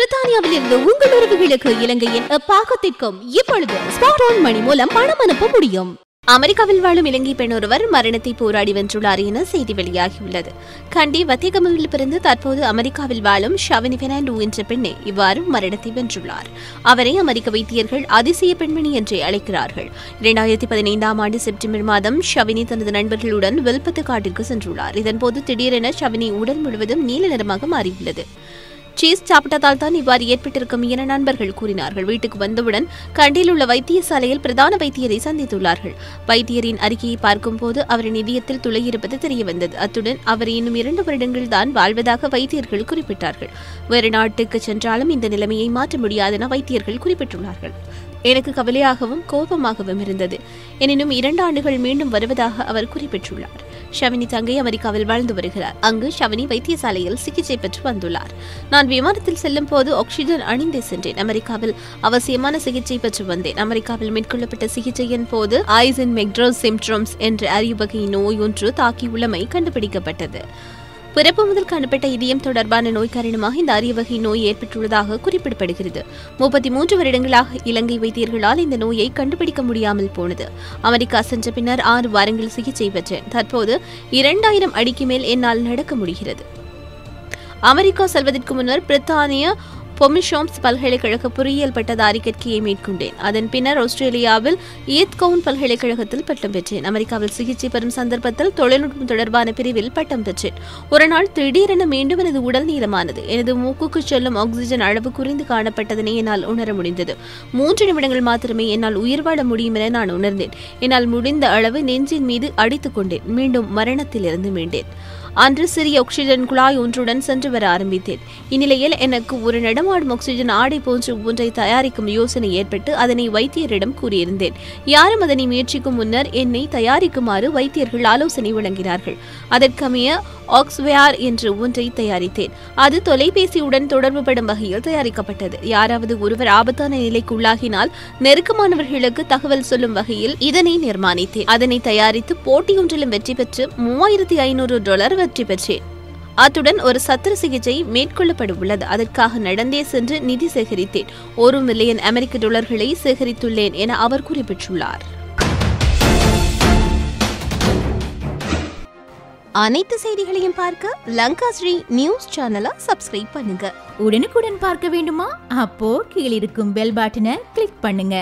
பிரித்தானியாவில் இருந்து உங்கள் உறவுகளுக்கு இலங்கையின் பாகத்திற்கும் இப்பொழுது ஸ்மார்ட் போன் மணி மூலம் பணம் அனுப்ப முடியும். அமெரிக்காவில் வாழும் இலங்கை பெண் ஒருவர் மரணத்தை போராடி வென்றுள்ளார் என செய்தி வெளியாகியுள்ளது. கண்டி வத்திகமில் பிறந்து தற்போது அமெரிக்காவில் வாழும் ஷவனி பெர்னாண்டோ என்ற பெண்ணே இவ்வாறு மரணத்தை வென்றுள்ளார். அவரை அமெரிக்க வைத்தியர்கள் அதிசய பெண்மணி என்றே அழைக்கிறார்கள். இரண்டாயிரத்தி பதினைந்தாம் ஆண்டு செப்டம்பர் மாதம் ஷவினி தனது நண்பர்களுடன் வெல்பத்து காட்டிற்கு சென்றுள்ளார். இதன்போது திடீரென ஷவினி உடல் முழுவதும் நீல நிறமாக மாறியுள்ளது. சீஸ் சாப்பிட்டதால் தான் இவ்வாறு ஏற்பட்டிருக்கும் என நண்பர்கள் கூறினார்கள். வீட்டுக்கு வந்தவுடன் கண்டியில் உள்ள வைத்தியசாலையில் பிரதான வைத்தியரை சந்தித்துள்ளார்கள். வைத்தியரின் அறிக்கையை பார்க்கும்போது அவரின் இதயத்தில் துளையிருப்பது தெரியவந்தது. அத்துடன் அவர் இன்னும் இரண்டு வருடங்கள் தான் வாழ்வதாக வைத்தியர்கள் குறிப்பிட்டார்கள். வேறு நாட்டுக்கு சென்றாலும் இந்த நிலைமையை மாற்ற முடியாதென வைத்தியர்கள் குறிப்பிட்டுள்ளார்கள். எனக்கு கவலையாகவும் கோபமாகவும் இருந்தது. எனினும் இரண்டு ஆண்டுகள் மீண்டும் வருவதாக அவர் குறிப்பிட்டுள்ளார். ஷவினி தங்கை அமெரிக்காவில் வாழ்ந்து வருகிறார். அங்கு ஷவினி வைத்தியசாலையில் சிகிச்சை பெற்று வந்துள்ளார். நான் விமானத்தில் செல்லும் போது ஆக்சிஜன் அணிந்தே சென்றேன். அமெரிக்காவில் அவசியமான சிகிச்சை பெற்று வந்தேன். அமெரிக்காவில் மேற்கொள்ளப்பட்ட சிகிச்சையின் போது ஐசன் மெக்ட்ரோஸ் சிம்ட்ரோம்ஸ் என்ற அரியவகை நோய் ஒன்று தாக்கியுள்ளமை கண்டுபிடிக்கப்பட்டது. பிறப்பு முதல் காணப்பட்ட இதயம் தொடர்பான நோய் காரணமாக இந்த அரிய வகை நோய் ஏற்பட்டுள்ளதாக குறிப்பிடப்படுகிறது. முப்பத்தி மூன்று வருடங்களாக இலங்கை வைத்தியர்களால் இந்த நோயை கண்டுபிடிக்க முடியாமல் போனது. அமெரிக்கா சென்ற பின்னர் ஆறு வாரங்கள் சிகிச்சை பெற்றேன் தற்போது இரண்டாயிரம் அடிக்கு மேல் என்னால் நடக்க முடிகிறது. அமெரிக்கா செல்வதற்கு முன்னர் பிரித்தானிய பொமிஷோம்ஸ் பல்கலைக்கழக பொறியியல் பட்டதாரி கற்கையை மேற்கொண்டேன். அதன் பின்னர் ஆஸ்திரேலியாவில் ஈத் கவுன் பல்கலைக்கழகத்தில் பட்டம் பெற்றேன். அமெரிக்காவில் சிகிச்சை பெறும் சந்தர்ப்பத்தில் தொழில்நுட்பம் தொடர்பான பிரிவில் பட்டம் பெற்றேன். ஒரு நாள் திடீரென மீண்டும் எனது உடல் நீளமானது. எனது மூக்குக்கு செல்லும் ஆக்சிஜன் அளவு குறைந்து காணப்பட்டதனை என்னால் உணர முடிந்தது. மூன்று நிமிடங்கள் மாத்திரமே என்னால் உயிர் வாழ முடியும் என நான் உணர்ந்தேன். என்னால் முடிந்த அளவு நெஞ்சின் மீது அடித்துக் கொண்டேன். மீண்டும் மரணத்திலிருந்து மீண்டேன். அன்று சிறிய ஆக்சிஜன் குழாய் ஒன்றுடன் சென்று வர ஆரம்பித்தேன். இந்நிலையில் எனக்கு ஒரு நடமாடும் ஆக்சிஜன் ஆடை போன்ற ஒன்றை தயாரிக்கும் யோசனை ஏற்பட்டு அதனை வைத்தியரிடம் கூறியிருந்தேன். யாரும் அதனை முயற்சிக்கும் முன்னர் என்னை தயாரிக்குமாறு வைத்தியர்கள் ஆலோசனை வழங்கினார்கள். அதற்கமைய ஆக்ஸ்வேர் என்று ஒன்றை தயாரித்தேன். அது தொலைபேசியுடன் தொடர்புபடும் வகையில் தயாரிக்கப்பட்டது. யாராவது ஒருவர் ஆபத்தான நிலைக்கு உள்ளாகினால் நெருக்கமானவர்களுக்கு தகவல் சொல்லும் வகையில் இதனை நிர்மாணித்தேன். அதனை தயாரித்து போட்டியொன்றிலும் வெற்றி பெற்று மூவாயிரத்தி ஐநூறு டாலர் வெற்றி பெற்றேன். அத்துடன் ஒரு சத்திர சிகிச்சை மேற்கொள்ளப்பட உள்ளது அதற்காக நடந்தே சென்று நிதி சேகரித்தேன். ஒரு மில்லியன் அமெரிக்க டாலர்களை சேகரித்துள்ளேன் என அவர் குறிப்பிட்டுள்ளார். அனைத்து செய்திகளையும் பார்க்க லங்கா ஸ்ரீ நியூஸ் சேனலை சப்ஸ்கிரைப் பண்ணுங்க. உடனுக்குடன் பார்க்க வேண்டுமா? அப்போ கீழிருக்கும் பெல் பட்டனை கிளிக் பண்ணுங்க.